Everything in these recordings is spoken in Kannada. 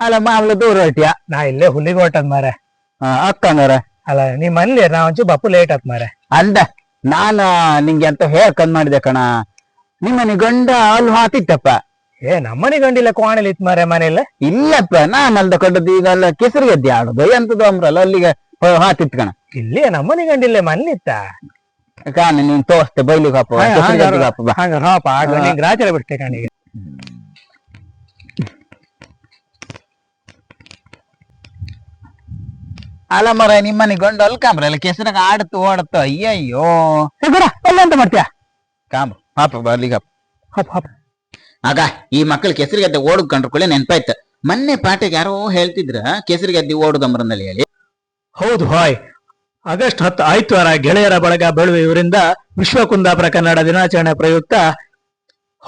ಅಲ್ಲ ಮಾಮೂಲು ದೂರ ಹೊಟ್ಟಿಯ ನಾ ಇಲ್ಲೇ ಹುಲ್ಲಿಗೆ ಹೊಟ್ಟದ್ ಮಾರೆ ಅಕ್ಕಂಗಾರ ಅಲ್ಲ ನೀ ಮನ್ಲಿ ನಾ ಒಂಚೂರು ಬಪ್ಪು ಲೇಟ್ ಆತ್ ಮಾರೆ ಅಲ್ದ ನಾನ ನಿಂಗೆ ಅಂತ ಹೇಳ್ಕಂದ್ ಮಾಡಿದೆ ಕಣ. ನಿಮ್ಮನೆ ಗಂಡ ಅಲ್ಲಿ ಹಾತಿತ್ತಪ್ಪ ಏ ನಮ್ಮನೆ ಗಂಡಿಲ್ಲ ಕೋಣಲಿ ಇತ್ ಮಾರೆ ಮನೆಯಲ್ಲ? ಇಲ್ಲಪ್ಪ ನಾನ್ ಅಲ್ದ ಕಂಡದ್ದು ಈಗ ಅಲ್ಲ ಕೆಸರು ಗದ್ದೆ ಆಡುದು. ಎಂತದ್ದು ಅಂಬ್ರಲ್ಲ ಅಲ್ಲಿಗೆ ಹಾತಿತ್ ಕಣ. ಇಲ್ಲಿ ನಮ್ಮನೆ ಗಂಡಿಲ್ಲ ಮನ್ಲಿ ಇತ್ತ ಕಾಣ ನೀನ್ ತೋರ್ಸ್ತೆ ಬೈಲಿಗೆ ಹಾಪ ಗದ್ದೆಗೆ ಹಾಪ ರಾತ್ರಿ ಬಿಡ್ತೆ ಕಣಿಗೆ. ಅಲ್ಲ ಮರ ನಿಮ್ಮನೆ ಗಂಡ ಅಲ್ಲಿ ಕಾಂಬ್ರಲ್ಲ ಕೆಸರಾಗ ಆಡತ್ತು ಓಡತ್ತು. ಅಯ್ಯಯ್ಯೋ. ಅಲ್ಲ ಅಂತ ಮಾಡ್ತೀಯ? ಕಾಂಬ್ರ ಹಾಪ ಬಾ ಅಲ್ಲಿಗೆ ಹಾಪ. ಹಪ್ ಹಪ್. ಆಗ ಈ ಮಕ್ಕಳು ಕೆಸರಿಗದ್ದೆ ಓಡುದ್ ಕಂಡ್ಕೊಳ್ಳಿ ನೆನ್ಪಾಯ್ತ. ಮೊನ್ನೆ ಪಾಠಕ್ಕೆ ಯಾರೋ ಹೇಳ್ತಿದ್ರ ಕೆಸರಿಗದ್ದೆ ಓಡುದಂಬ್ರನಲ್ಲಿ ಹೇಳಿ. ಹೌದು ಹಾಯ್. ಆಗಸ್ಟ್ ಹತ್ತು ಆಯ್ತವಾರ ಗೆಳೆಯರ ಬಳಗ ಬೆಳುವೆ ಇವರಿಂದ ವಿಶ್ವ ಕುಂದಾಪುರ ಕನ್ನಡ ದಿನಾಚರಣೆ ಪ್ರಯುಕ್ತ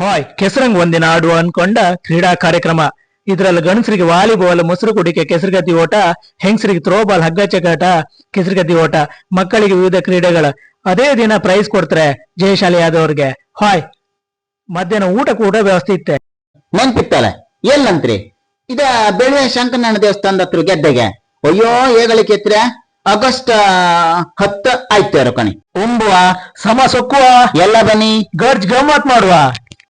ಹಾಯ್ ಕೆಸರಂಗ್ ಒಂದಿನ ಆಡುವ ಅನ್ಕೊಂಡ ಕ್ರೀಡಾ ಕಾರ್ಯಕ್ರಮ. ಇದ್ರಲ್ಲಿ ಗಣಸರಿಗೆ ವಾಲಿಬಾಲ್ ಮೊಸರು ಕುಡಿಕೆ ಕೆಸರುಗದ್ದಿ ಓಟ, ಹೆಂಗಸರಿಗೆ ಥ್ರೋಬಾಲ್ ಹಗ್ಗ ಚಕಾಟ ಕೆಸರುಗದ್ದಿ ಓಟ, ಮಕ್ಕಳಿಗೆ ವಿವಿಧ ಕ್ರೀಡೆಗಳು. ಅದೇ ದಿನ ಪ್ರೈಸ್ ಕೊಡ್ತಾರೆ ಜಯಶಾಲಿಯಾದವ್ರಿಗೆ ಹಾಯ್ ಮಧ್ಯಾಹ್ನ ಊಟ ಕೂಡ ವ್ಯವಸ್ಥೆ ಇತ್ತೆ. ನೆನ್ಪಿತ್ತಲ್ಲ? ಎಲ್ಲಂತ್ರಿ? ಇದ ಬೆಳೆ ಶಂಕರನಾರಾಯಣ ದೇವಸ್ಥಾನದ ಹತ್ರ ಗೆದ್ದೆಗೆ. ಅಯ್ಯೋ ಹತ್ರ ಆಗಸ್ಟ್ ಹತ್ತು ಆಯ್ತು ಕಣಿ. ಉಂಬುವ ಸಮ ಸೊಕ್ಕುವ ಎಲ್ಲ ಬನ್ನಿ. ಗರ್ಜ್ ಗಮ್ಮತ್ ಮಾಡುವ.